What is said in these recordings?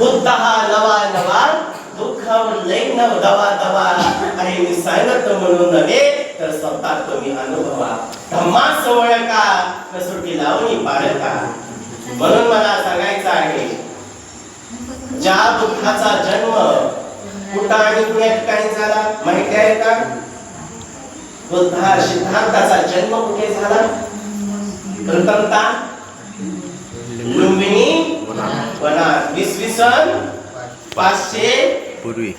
बुद्ध हा नवा नवा दुःख लई नव दवा दवा. आणि मी सांगत म्हणून नव्हे तर स्वतः तुम्ही अनुभवा. धम्मा सोहळ का कसोटी लावणी पाळता म्हणून मला सांगायचं आहे ज्या दुःखाचा जन्म कुठं आणि कुण्या ठिकाणी झाला माहिती आहे का? बुद्धा सिद्धांताचा जन्म कुठे झाला? प्रथमता इसवी सन पाचशे पूर्वी.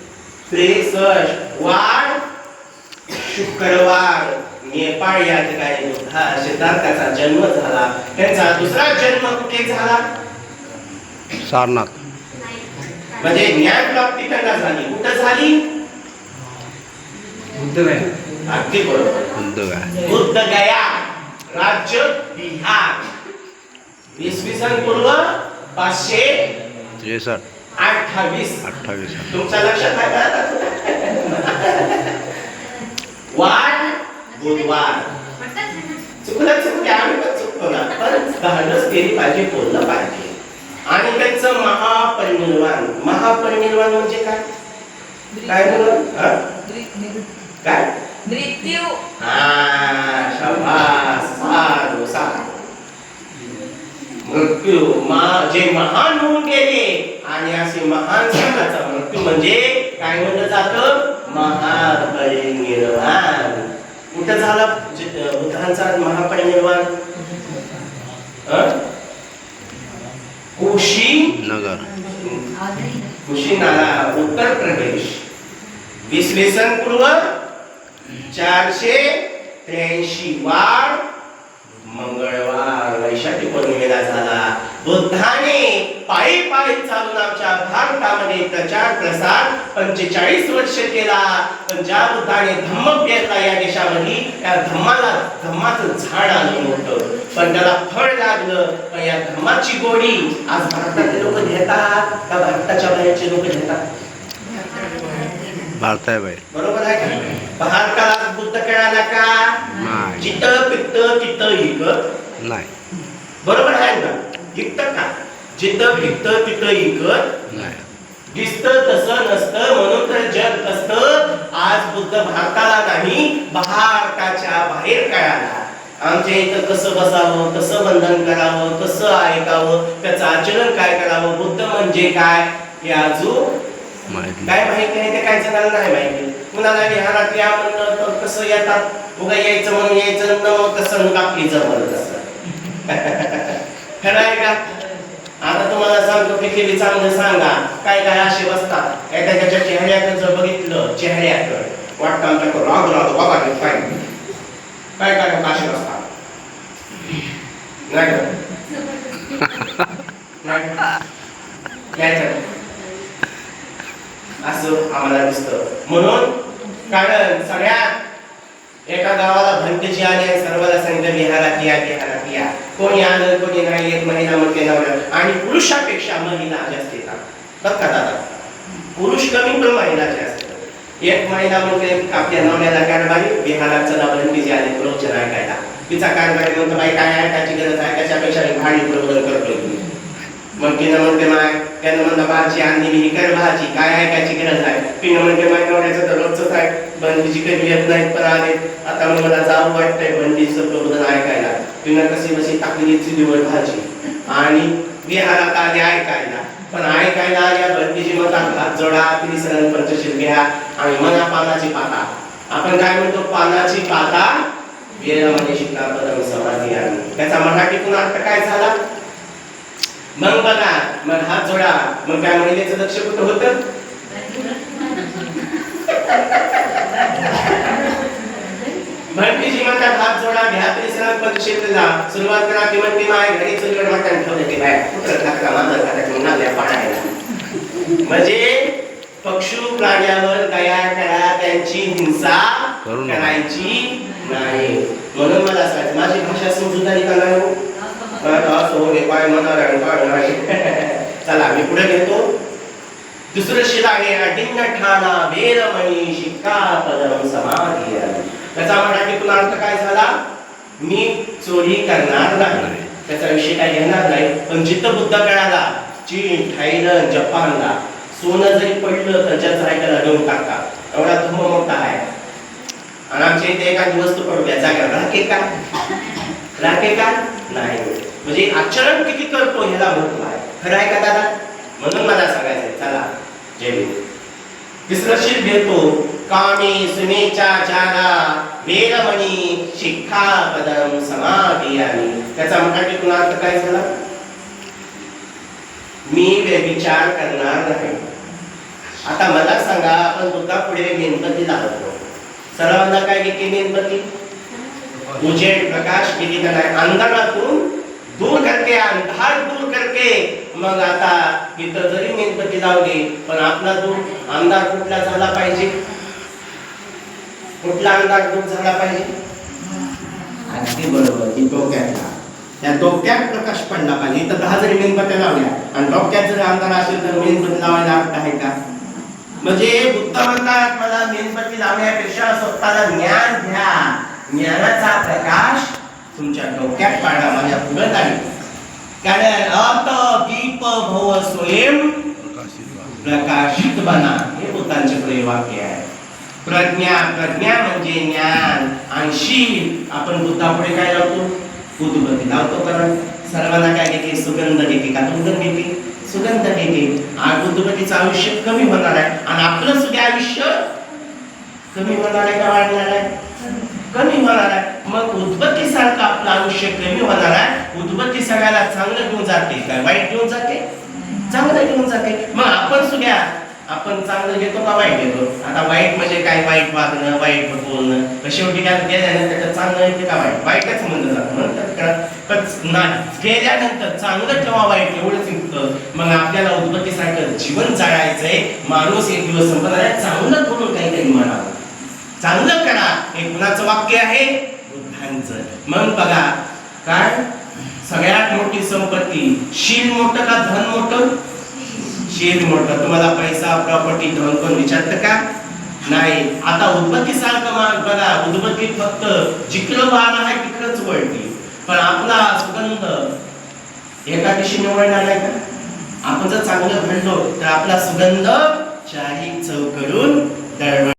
त्रेसष्ट. वार शुक्रवार. नेपाळ या ठिकाणी बुद्धा सिद्धार्थाचा जन्म झाला. त्यांचा दुसरा जन्म कुठे झाला? सारनाथ. म्हणजे ज्ञान प्राप्ती त्यांना झाली. कुठं झाली? अगदी बरोबर. बुद्ध गया राज्य बिहार. इसवी सन पूर्व पाचशे त्रेसष्ट. अठ्ठावीस. अठ्ठावीस. तुमच्या लक्षात आहे का? वार बुधवार. चुकलं चुकते आम्ही पण चुकतो ना. पण धाडस केली पाहिजे बोललं पाहिजे. आणि त्यांचं महापरिनिर्वाण. महापरिनिर्वाण म्हणजे काय? काय म्हणून हा? काय? मृत्यू. हा साधू साधू. मृत्यू. जे महान होऊन गेले आणि असे महान संताचा मृत्यू म्हणजे काय म्हणलं जातं? महापरिनिर्वाण कुठं झाला? बुद्धांचा महापरिनिर्वाण? अं? कुशी नगर. उत्तर प्रदेश. सन पूर्व चारशे त्र्याऐंशी वार मंगळवार. वैशाखी पौर्णिमेला झाला. बुद्धाने पायी पायी चालून आमच्या भारतामध्ये प्रचार प्रसार पंचेचाळीस वर्ष केला. पण ज्या बुद्धाने धम्म पेरला या देशामध्ये त्या धम्माला धम्माचं झाड आलं मोठं पण त्याला फळ लागलं. पण या धम्माची गोडी आज भारतातले लोक घेतात का भारताच्या बाहेरचे लोक घेतात? बरोबर आहे का? भारताला बुद्ध कळाला का? जिथं पित्त तिथं इकत नाही. बरोबर आहे ना? इकत का? जिथं पित्त तिथं इकत नाही. दिसतं तसं नसतं म्हणून तर जग असतं. आज बुद्ध भारताला नाही भारताच्या बाहेर कळाला आमच्या इथं कसं बसावं कसं बंधन करावं कसं ऐकावं त्याचं आचरण काय करावं बुद्ध म्हणजे काय हे अजून काय माहिती आहे ते काय जणांना नाही माहिती. कुणाला विहारात या म्हणलं तर कसं येतात? उगा यायचं म्हणून यायचं न कसं कापली जमलं कसं खरं आहे का? आता तुम्हाला सांगतो किती चांगलं सांगा. काय काय असे बसतात? एखाद्याच्या चेहऱ्याकडे जर बघितलं चेहऱ्याकडे. वाटतं आमच्याकडे राग राग बाबा काय काय काय असे बसतात? नाही काय असं आम्हाला दिसतं. म्हणून कारण सगळ्या एका गावाला भंतेजी आले आणि सर्वांना सांगितलं विहारा या विहारा या कोणी आलं कोणी नाही येत महिला म्हणते नवरा. आणि पुरुषापेक्षा महिला जास्त येतात. बघ का दादा? पुरुष कमी पण महिला जास्त. एक महिला म्हणते आपल्या नवऱ्याला कारभारी विहारात चला भंतेजी आले प्रवचन ऐकायला. तिचा कारभारी म्हणतो बाई काय ऐकायची गरज आहे? त्याच्यापेक्षा मी भाडी प्रबोधन करतोय. मग तिनं म्हणते माय त्यानं म्हणलं भाजी आणली मी ही कर भाजी काय ऐकायची गरज आहे? तिनं म्हणते माय नवऱ्याचं तर रोजच आहे. बंदीची कधी येत नाहीत पण आले आता मग मला जाऊ वाटतंय बंदीचं प्रबोधन ऐकायला. तिनं कशी कशी टाकली चुलीवर भाजी. आणि विहारात आले ऐकायला. पण ऐकायला आल्या बंदीची म्हणतात हात जोडा सरण पंचशील घ्या आणि मना पानाची पाता. आपण काय म्हणतो? पानाची पाता. वेळामध्ये शिकला पदम समाधी आणि. त्याचा मराठीतून अर्थ काय झाला? मग बघा मग हात जोडा. मग काय महिलेचं लक्ष कुठं होतं? भटकीजी म्हणतात हात जोडा घ्या तरी सरळ परिषदेला सुरुवात करा ती म्हणते माय घरी चुलीवर मटण ठेवले ते बाय. कुत्र टाकला माझं खाता घेऊन आल्या पाण्याला म्हणजे पक्षू प्राण्यावर दया करा त्यांची हिंसा. करायची नाही. म्हणून मला सांगायचं माझी भाषा समजून आली का नाही चला मी पुढे घेतो. दुसरं शिला आहे अडिंग ठाणा वेरमणी शिक्का पदम समाधी त्याचा मराठीतून अर्थ काय झाला? मी चोरी करणार नाही. त्याचा विषय काय घेणार नाही. पण जिथं बुद्ध कळाला चीन थायलंड जपानला. सोनं जरी पडलं तर ज्याचं आहे त्याला देऊन टाकतात एवढा धुम मोठा आहे. आणि आमच्या इथे एखादी वस्तू द्या. जागा राहते का? राहते का? नाही. म्हणजे आचरण किती करतो ह्याला महत्त्व आहे खरं आहे का दादा? म्हणून मला सांगायचंय चला जय भीम तिसरं शील घेतो. कामी सुनेच्या चारा वेरमणी शिक्षा पदम समाधियानी त्याचा मराठीतून अर्थ काय झाला? मी व्यभिचार करणार नाही. आता मला सांगा आपण दुका पुढे मेणबत्ती लावतो. सर्वांना काय घेते मेणबत्ती? उजेड प्रकाश किती का नाही? अंधारातून करके अंधार दूर करके मग आता इथं जरी मेणबत्ती लावली पण आपला दूर अंधार कुठला झाला पाहिजे? कुठला अंधार दूर झाला पाहिजे? अगदी बरोबर ती डोक्यातला. त्या डोक्यात प्रकाश पडला पाहिजे. इथं दहा जरी मेणबत्त्या लावल्या आणि डोक्यात जर अंधार असेल तर मेणबत्ती लावायला अर्थ आहे का? म्हणजे बुद्ध म्हणतात मला मेणबत्ती लावण्यापेक्षा स्वतःला ज्ञान घ्या ज्ञानाचा प्रकाश तुमच्या डोक्यात पाडा माझ्या पुढे नाही कारण अत दीप भव स्वयं प्रकाशित बना हे बुद्धांचे प्रिय वाक्य आहे प्रज्ञा प्रज्ञा म्हणजे ज्ञान आणि शील आपण बुद्धापुढे काय लावतो उदबत्ती लावतो कारण सर्वांना काय घेते सुगंध घेते का दुर्गंध घेते सुगंध घेते आणि उदबत्तीचं आयुष्य कमी होणार आहे आणि आपलं सुद्धा आयुष्य कमी होणार आहे का वाढणार आहे कमी होणार आहे. मग उदबत्ती सारखं आपलं आयुष्य कमी होणार आहे? उदबत्ती सगळ्याला चांगलं घेऊन जाते काय? वाईट घेऊन जाते? चांगलं घेऊन जाते. मग आपण सुद्धा आपण चांगलं घेतो का वाईट घेतो? आता वाईट म्हणजे काय? वाईट वागणं वाईट बोलणं. शेवटी काय गेल्यानंतर चांगलं येते का वाईट? वाईटच म्हणलं जातं. म्हणतात का? ना- गेल्यानंतर चांगलं ठेवा वाईट एवढंच निघतं मग आपल्याला उदबत्तीसारखं जीवन जाळायचंय माणूस एक दिवस संपणार आहे. चांगलं करून काहीतरी म्हणावं. चांगलं करा. हे कुणाचं वाक्य आहे बुद्धांचं. मग बघा काय? सगळ्यात मोठी संपत्ती शील मोठं का धन मोठं? शील मोठं. तुम्हाला पैसा प्रॉपर्टी धन कोण विचारतं का? नाही. आता उदबत्ती सारखं मार्ग बघा उदबत्ती फक्त जिकडं वाहन आहे तिकडंच वळते. पण आपला सुगंध एका दिशेने वळणार नाही का? आपण जर चांगलं घडलो तर आपला सुगंध चारी चौकडून दळवळ